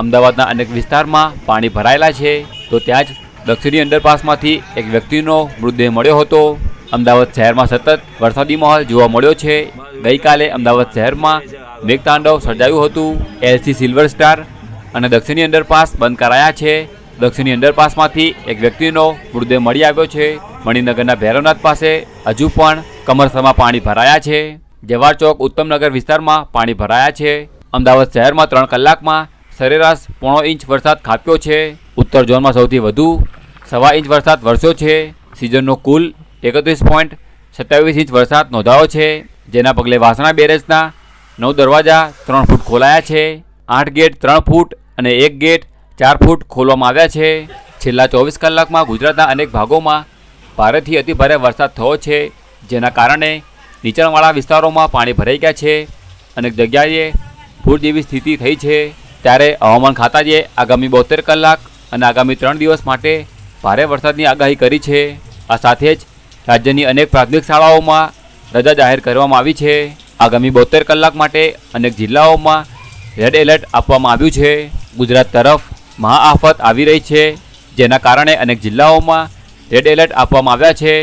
અમદાવાદના અનેક વિસ્તારમાં પાણી ભરાયેલા છે, તો ત્યાં જ દક્ષિણી અંડરપાસમાંથી એક વ્યક્તિનો મૃતદેહ મળ્યો હતો. અમદાવાદ શહેરમાં સતત વરસાદી માહોલ જોવા મળ્યો છે. ગઈકાલે અમદાવાદ શહેરમાં મેઘતાંડવ સર્જાયું હતું. એલસી સિલ્વર સ્ટાર અને દક્ષિણી અંડરપાસ બંધ કરાયા છે. દક્ષિણી અંડરપાસમાંથી એક વ્યક્તિનો મૃતદેહ મળી આવ્યો છે. મણિનગરના ભૈરવનાથ પાસે હજુ પણ કમરસમાં પાણી ભરાયા છે. જવાહર ચોક ઉત્તમનગર વિસ્તારમાં પાણી ભરાયા છે. અમદાવાદ શહેરમાં ત્રણ કલાકમાં સરેરાશ પોણો ઇંચ વરસાદ ખાપ્યો છે. ઉત્તર ઝોનમાં સૌથી વધુ સવા ઇંચ વરસાદ વરસ્યો છે. સિઝનનો કુલ એકત્રીસ પોઈન્ટ સત્યાવીસ ઇંચ વરસાદ નોંધાયો છે. જેના પગલે વાસણા બેરેજના નવ દરવાજા ત્રણ ફૂટ ખોલાયા છે. આઠ ગેટ ત્રણ ફૂટ અને એક ગેટ ચાર ફૂટ ખોલવામાં આવ્યા છે. છેલ્લા ચોવીસ કલાકમાં ગુજરાતના અનેક ભાગોમાં ભારેથી અતિભારે વરસાદ થયો છે, જેના કારણે નીચાણવાળા વિસ્તારોમાં પાણી ભરાઈ ગયા છે. અનેક જગ્યાએ પૂર જેવી સ્થિતિ થઈ છે. ત્યારે હવામાન ખાતાએ આગામી બોતેર કલાક અને આગામી ત્રણ દિવસ માટે ભારે વરસાદની આગાહી કરી છે. આ સાથે જ રાજ્યની અનેક પ્રાથમિક શાળાઓમાં રજા જાહેર કરવામાં આવી છે. આગામી બોતેર કલાક માટે અનેક જિલ્લાઓમાં રેડ એલર્ટ આપવામાં આવ્યું છે. ગુજરાત તરફ મહાઆફત આવી રહી છે, જેના કારણે અનેક જિલ્લાઓમાં રેડ એલર્ટ આપવામાં આવ્યા છે.